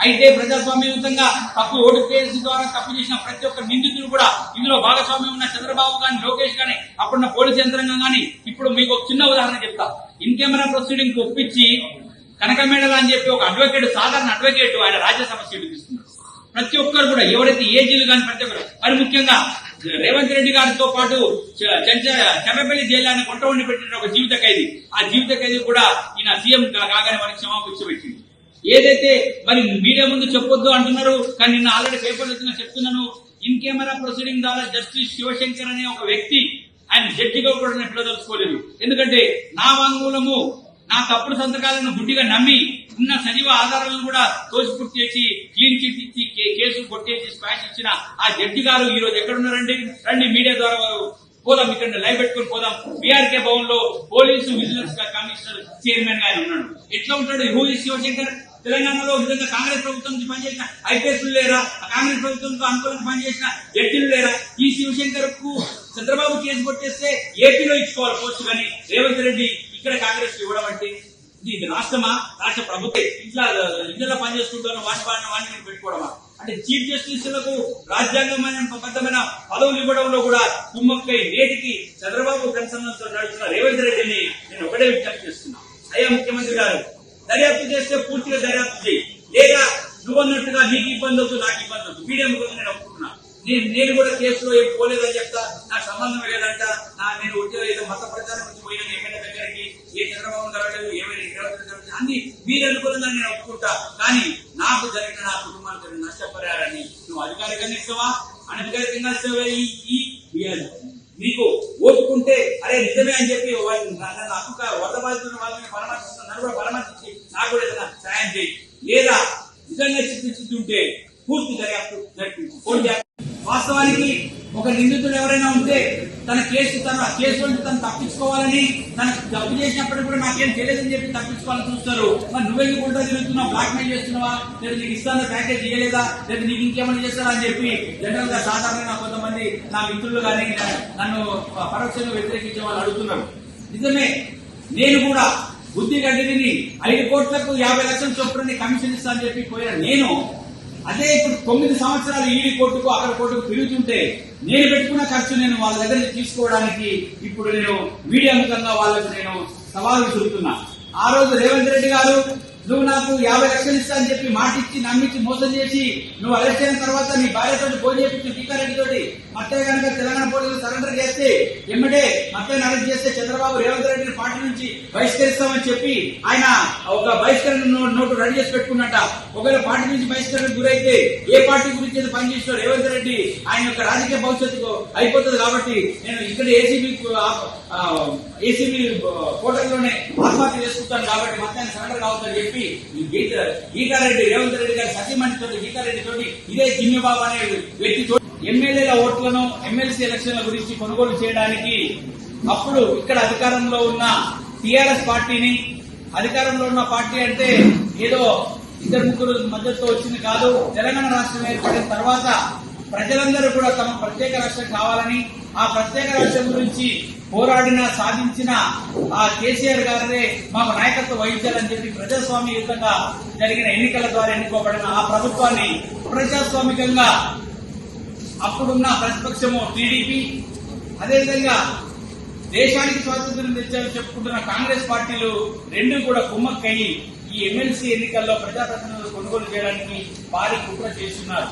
అయితే ప్రజాస్వామ్యయుతంగా తప్పు ఓటు కేసు ద్వారా తప్పు చేసిన ప్రతి ఒక్క నిందితులు కూడా ఇందులో భాగస్వామ్యం ఉన్న చంద్రబాబు కానీ లోకేష్ కానీ అప్పుడున్న పోలీస్ యంత్రాంగం కానీ ఇప్పుడు మీకు ఒక చిన్న ఉదాహరణ చెప్తా. ఇన్ కెమెరా ప్రొసీడింగ్ ఒప్పించి కనకమేడల అని చెప్పి ఒక అడ్వకేట్ సాధారణ అడ్వకేట్ ఆయన రాజ్యసభ సీటు తీసుకున్నారు. ప్రతి ఒక్కరు కూడా ఎవరైతే ఏజీలు కానీ ప్రతి ఒక్కరు మరి ముఖ్యంగా రేవంత్ రెడ్డి గారితో పాటు చ- చెంచ చెర్రపల్లి జైలాన్ని ఉండి పెట్టిన ఒక జీవిత ఖైదీ. ఆ జీవిత ఖైదీ కూడా ఈయన సీఎం కాగానే వారికి క్షమాపించబెట్టింది పెట్టింది. ఏదైతే మరి మీడియా ముందు చెప్పొద్దు అంటున్నారు కానీ నిన్న ఆల్రెడీ పేపర్లు వచ్చిన చెప్తున్నాను ఇన్ కెమెరా ప్రొసీడింగ్ ద్వారా జస్టిస్ శివశంకర్ అనే ఒక వ్యక్తి ఆయన జడ్జిగా కూడా నేను పిలదలుచుకోలేదు ఎందుకంటే నా వాంగ్మూలము నా తప్పుడు సంతకాలను గుడ్డిగా నమ్మి ఉన్న సజీవ ఆధారాలను కూడా తోసిపుట్టి చేసి క్లీన్ చిట్ ఇచ్చి కే- కేసు కొట్టేసి స్పాష్ ఇచ్చిన ఆ జడ్జి గారు ఈ రోజు ఎక్కడున్నారండి? రండి మీడియా ద్వారా పోదాం ఇక్కడ లైవ్ పెట్టుకొని పోదాం. బీఆర్కే భవన్లో పోలీసు విజిలెన్స్ కమిషనర్ చైర్మన్గా ఉన్నాడు. ఎట్లా ఉంటాడు? Who is Shivshankar? తెలంగాణలో విధంగా కాంగ్రెస్ ప్రభుత్వం పనిచేసిన ఐపీఎస్లు లేరా? కాంగ్రెస్ ప్రభుత్వంతో అనుకూలంగా పనిచేసిన జడ్జిలు లేరా? ఈ శివశంకర్కు చంద్రబాబు కేసు కొట్టేస్తే ఏపీలో ఇచ్చుకోవాలి పోస్ట్ కానీ రేవంత్ రెడ్డి ఇక్కడ కాంగ్రెస్ ఇవ్వడం అంటే ఇది ఇది రాష్ట్రమా? రాష్ట్ర ప్రభుత్వం ఇట్లా ఇంట్లో పనిచేసుకుంటాను వాటి వాడిన వాడిని నేను పెట్టుకోవడమా? అంటే చీఫ్ జస్టిస్లకు రాజ్యాంగమైన బద్దమైన పదవులు ఇవ్వడంలో కూడా కుమ్మక్కై నేటికి చంద్రబాబు కన్సర్నంతో నడుస్తున్న రేవంత్ రెడ్డిని నేను ఒకటే విజ్ఞప్తి చేస్తున్నా అయ్యా ముఖ్యమంత్రి గారు దర్యాప్తు చేస్తే పూర్తిగా దర్యాప్తు చేయి లేదా నువ్వన్నట్టుగా నీకు ఇబ్బంది అవుతుంది నాకు ఇబ్బంది అవుతుంది. మీడియా ముఖంగా నేను ఒప్పుకున్నా నేను నేను కూడా కేసులో ఏం పోలేదని చెప్తా. నాకు సంబంధం లేదంట. నా నేను ఉద్యోగం ఏదో మత ప్రచారం నుంచి పోయిన ఎమ్మెల్యే దగ్గరికి ఏ చంద్రబాబు జరగలేదు ఏమైనా అన్ని మీరు అనుకూలంగా నేను ఒప్పుకుంటా. కానీ నాకు జరిగిన నా కుటుంబానికి జరిగిన నష్టపరిహారాన్ని నువ్వు అధికారికంగా ఇస్తావా? అనధికారికంగా ఇస్తావా? ఈ ఈ ఇయ్యాలి. నీకు ఓపుకుంటే అరే నిజమే అని చెప్పి వాళ్ళని నన్ను అక్కుక వద్ద బాధితున్న వాళ్ళని పరామర్శిస్తున్న కూడా పరామర్శించి నాకు కూడా ఏదైనా సాయం చేయి. లేదా నిజంగా చిత్తిస్తుంటే పూర్తి దర్యాప్తు వాస్తవానికి ఒక నిందితుడు ఎవరైనా ఉంటే తన కేసు తన కేసు నుంచి తను తప్పించుకోవాలని తన తప్పు చేసినప్పుడు కూడా నాకేం తెలియదని చెప్పి తప్పించుకోవాలని చూస్తారు. మరి నువ్వెందుకు ఉంటా తిరుగుతున్నావు? బ్లాక్ మెయిల్ చేస్తున్నావా? లేదా నీకు ఇస్తాను ప్యాకేజ్ చేయలేదా లేదా నీకు ఇంకేమైనా చేస్తారా అని చెప్పి జనరల్గా సాధారణంగా కొంతమంది నా మిత్రులు కానీ నన్ను పరోక్షంగా వ్యతిరేకించే వాళ్ళు అడుగుతున్నారు. నిజమే నేను కూడా బుద్ధి గడ్డిని ఐదు కోట్లకు యాభై లక్షల చొప్పున కమిషన్ ఇస్తా అని చెప్పి పోయిన నేను అదే ఇప్పుడు తొమ్మిది సంవత్సరాలు ఈడి కోర్టుకు అక్కడ కోర్టుకు తిరుగుతుంటే నేను పెట్టుకున్న ఖర్చు నేను వాళ్ళ దగ్గర తీసుకోవడానికి ఇప్పుడు నేను మీడియా ముఖంగా వాళ్ళకు నేను సవాలు విసురుతున్నా. ఆ రోజు రేవంత్ రెడ్డి గారు నువ్వు నాకు యాభై లక్షలు ఇస్తా అని చెప్పి మాటిచ్చి నమ్మించి మోసం చేసి నువ్వు అరెస్ట్ అయిన తర్వాత నీ భార్యతో ఫోన్ చేపించి టీకారెడ్డి తోటి మత్తయ్య కనుక తెలంగాణ పోలీసులు సరెండర్ చేస్తే ఎమ్మటే మత్తయ్యను అరెస్ట్ చేస్తే చంద్రబాబు రేవంత్ రెడ్డిని పార్టీ నుంచి బహిష్కరిస్తామని చెప్పి ఆయన ఒక బహిష్కరణ నోటు రెడీ చేసి పెట్టుకున్నట్ట. ఒకవేళ పార్టీ నుంచి బహిష్కరణకు గురైతే ఏ పార్టీ గురించి అయితే పనిచేసిన రేవంత్ రెడ్డి ఆయన యొక్క రాజకీయ భవిష్యత్తు అయిపోతుంది కాబట్టి నేను ఇక్కడ ఏసీబీ ఏసీబీ కోటలోనే ఆత్మహత్య చేసుకుంటాను కాబట్టి మొత్తాన్ని సరెండర్ కావద్దని చెప్పి గీతారెడ్డి రేవంత్ రెడ్డి గారి సతీమణి తోటి గీతారెడ్డి తోటి ఇదే జిమ్మిబాబు అనే వ్యక్తి తోటి ఎమ్మెల్యేల ఓట్లను ఎమ్మెల్సీ ఎలక్షన్ల గురించి కొనుగోలు చేయడానికి అప్పుడు ఇక్కడ అధికారంలో ఉన్న టిఆర్ఎస్ పార్టీని అధికారంలో ఉన్న పార్టీ అంటే ఏదో ఇద్దరు ముగ్గురు మద్దతు వచ్చింది కాదు. తెలంగాణ రాష్ట్రం ఏర్పడిన తర్వాత ప్రజలందరూ కూడా తమ ప్రత్యేక రాష్ట్రం కావాలని ఆ ప్రత్యేక రాష్ట్రం గురించి పోరాడిన సాధించిన ఆ కేసీఆర్ గారే మాకు నాయకత్వ వహించాలని చెప్పి ప్రజాస్వామ్యయుతంగా జరిగిన ఎన్నికల ద్వారా ఎన్నుకోబడిన ఆ ప్రభుత్వాన్ని ప్రజాస్వామికంగా అప్పుడున్న ప్రతిపక్షము టీడీపీ అదేవిధంగా దేశానికి స్వాతంత్ర్యం తెచ్చారని చెప్పుకుంటున్న కాంగ్రెస్ పార్టీలు రెండు కూడా కుమ్మక్కయి ఈ ఎమ్మెల్సీ ఎన్నికల్లో ప్రజాప్రతినిధులు కొనుగోలు చేయడానికి భారీ కుట్ర చేస్తున్నారు.